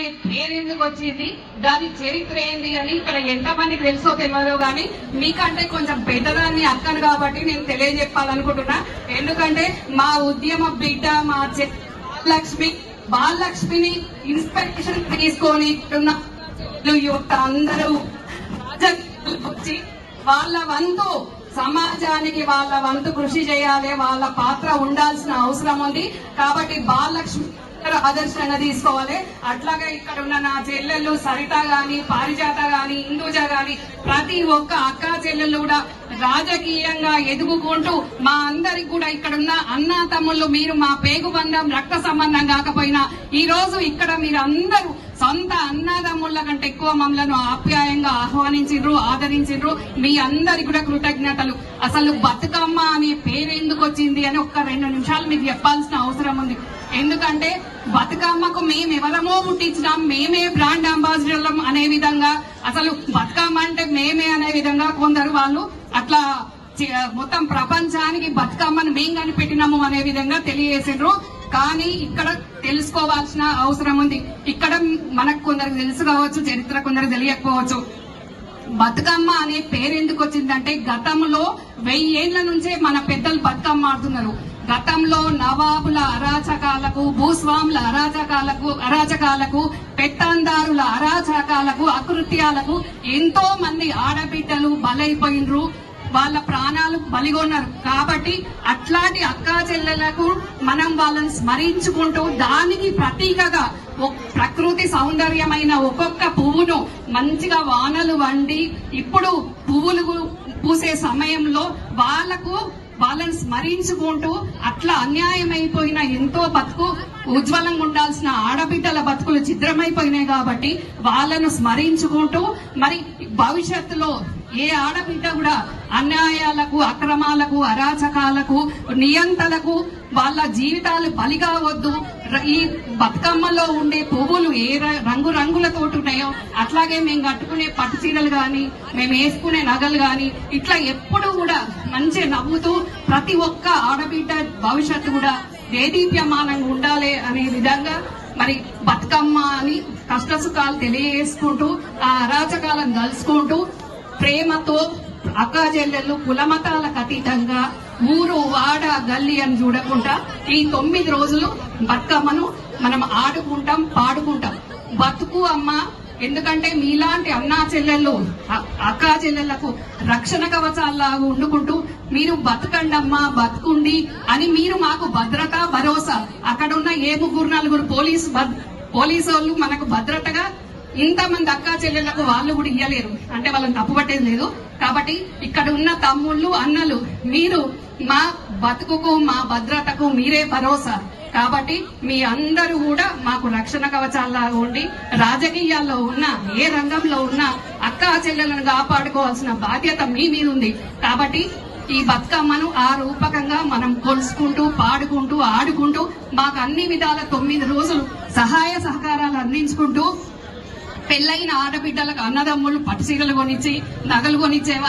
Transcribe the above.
అనే పేరెందుకు వచ్చింది? దాని చరిత్ర ఏంది అని ఇక్కడ ఎంతమందికి తెలుసో తెలియదు కానీ మీకంటే కొంచెం పెద్దదాన్ని అక్కను కాబట్టి నేను తెలియజెప్పాలనుకుంటున్నా. ఎందుకంటే మా ఉద్యమ బిడ్డ మా చె- లక్ష్మి బాలలక్ష్మిని ఇన్స్పిరేషన్ తీసుకొని యువత అందరూ. వచ్చి వాళ్ళ వంతు సమాజానికి వాళ్ళ వంతు కృషి చేయాలి వాళ్ళ పాత్ర ఉండాల్సిన అవసరం ఉంది. కాబట్టి బాలలక్ష్మి ఆదర్శంగా తీసుకోవాలి. అట్లాగే ఇక్కడ ఉన్న నా చెల్లెళ్ళు సరిత గాని పారిజాత గాని హిందూజ గాని ప్రతి ఒక్క అక్క చెల్లెళ్ళు కూడా రాజకీయంగా ఎదుగుకుంటూ మా అందరికి కూడా ఇక్కడ ఉన్న అన్నా తమ్ముళ్ళు మీరు మా పేగు బంధం రక్త సంబంధం కాకపోయినా ఈ రోజు ఇక్కడ మీరు అందరూ సొంత అన్నదమ్ముళ్ళ కంటే ఎక్కువ మమ్మలను ఆప్యాయంగా ఆహ్వానించిండ్రు ఆదరించిండ్రు. మీ అందరి కూడా కృతజ్ఞతలు. అసలు బతుకమ్మ అనే పేరు ఎందుకు వచ్చింది అని ఒక్క రెండు నిమిషాలు మీకు చెప్పాల్సిన అవసరం ఉంది. ఎందుకంటే బతుకమ్మకు మేము ఎవరమో పుట్టించినాం మేమే బ్రాండ్ అంబాసిడర్లం అనే విధంగా అసలు బతుకమ్మ అంటే మేమే అనే విధంగా కొందరు వాళ్ళు అట్లా మొత్తం ప్రపంచానికి బతుకమ్మను మేం కనిపెట్టినాము అనే విధంగా తెలియజేసిండ్రు. కానీ ఇక్కడ తెలుసుకోవాల్సిన అవసరం ఉంది. ఇక్కడ మనకు కొందరికి తెలుసు కావచ్చు చరిత్ర కొందరికి తెలియకపోవచ్చు. బతుకమ్మ అనే పేరు ఎందుకు వచ్చిందంటే గతంలో వెయ్యేళ్ళ నుంచే మన పెద్దలు బతుకమ్మ ఆడుతున్నారు. గతంలో నవాబుల అరాచకాలకు భూస్వాముల అరాచకాలకు అరాచకాలకు పెట్టందారుల అరాచకాలకు అకృత్యాలకు ఎంతో మంది ఆడబిడ్డలు బలైపోయినరు. వాళ్ళ ప్రాణాలు బలిగొన్నారు. కాబట్టి అట్లాంటి అక్కా చెల్లెలకు మనం వాళ్ళని స్మరించుకుంటూ దానికి ప్రతీకగా ప్రకృతి సౌందర్యమైన ఒక్కొక్క పువ్వును మంచిగా వానలు వండి ఇప్పుడు పువ్వులు పూసే సమయంలో వాళ్ళకు వాళ్ళని స్మరించుకుంటూ అట్లా అన్యాయమైపోయిన ఎంతో బతుకు ఉజ్వలంగా ఉండాల్సిన ఆడబిడ్డల బతుకులు ఛిద్రమైపోయినాయి కాబట్టి వాళ్ళను స్మరించుకుంటూ మరి భవిష్యత్తులో ఏ ఆడబిడ్డ కూడా అన్యాయాలకు అక్రమాలకు అరాచకాలకు నియంతలకు వాళ్ళ జీవితాలు బలిగా వద్దు. ఈ బతుకమ్మలో ఉండే పువ్వులు ఏ రంగు రంగులతో ఉన్నాయో అట్లాగే మేము కట్టుకునే పట్టు చీరలు కానీ మేము వేసుకునే నగలు కానీ ఇట్లా ఎప్పుడు కూడా మంచి నవ్వుతూ ప్రతి ఒక్క ఆడబిడ్డ భవిష్యత్తు కూడా దేదీప్యమానంగా ఉండాలి అనే విధంగా మరి బతుకమ్మ అని కష్టసుఖాలు తెలియజేసుకుంటూ ఆ అరాచకాలను కలుసుకుంటూ ప్రేమతో అక్కా చెల్లెళ్ళు కులమతాలకు అతీతంగా ఊరు వాడ గల్లి అని చూడకుండా ఈ తొమ్మిది రోజులు బతుకమ్మను మనం ఆడుకుంటాం పాడుకుంటాం. బతుకు అమ్మ ఎందుకంటే మీలాంటి అన్నా చెల్లెళ్ళు అక్కా చెల్లెళ్ళకు రక్షణ కవచాల్లాగా ఉండుకుంటూ మీరు బతకండమ్మా బతుకుండి అని మీరు మాకు భద్రత భరోసా. అక్కడున్న ఏ ముగ్గురు నలుగురు పోలీసు పోలీసు వాళ్ళు మనకు భద్రతగా ఇంతమంది అక్కా చెల్లెళ్ళకు వాళ్ళు కూడా ఇయ్యలేరు. అంటే వాళ్ళని తప్పుపట్టేది లేదు. కాబట్టి ఇక్కడ ఉన్న తమ్ముళ్ళు అన్నలు మీరు మా బతుకుకు మా భద్రతకు మీరే భరోసా. కాబట్టి మీ అందరూ కూడా మాకు రక్షణ కవచాల్లాగా ఉండి రాజకీయాల్లో ఉన్న ఏ రంగంలో ఉన్నా అక్కా చెల్లెలను కాపాడుకోవాల్సిన బాధ్యత మీ మీద ఉంది. కాబట్టి ఈ బతుకమ్మను ఆ రూపకంగా మనం కొలుసుకుంటూ పాడుకుంటూ ఆడుకుంటూ మాకు అన్ని విధాల తొమ్మిది రోజులు సహాయ సహకారాలు అందించుకుంటూ పెళ్ళైన ఆడబిడ్డలకు అన్నదమ్ములు పట్టుచీరలు కొనిచ్చి నగలు కొనిచ్చేవారు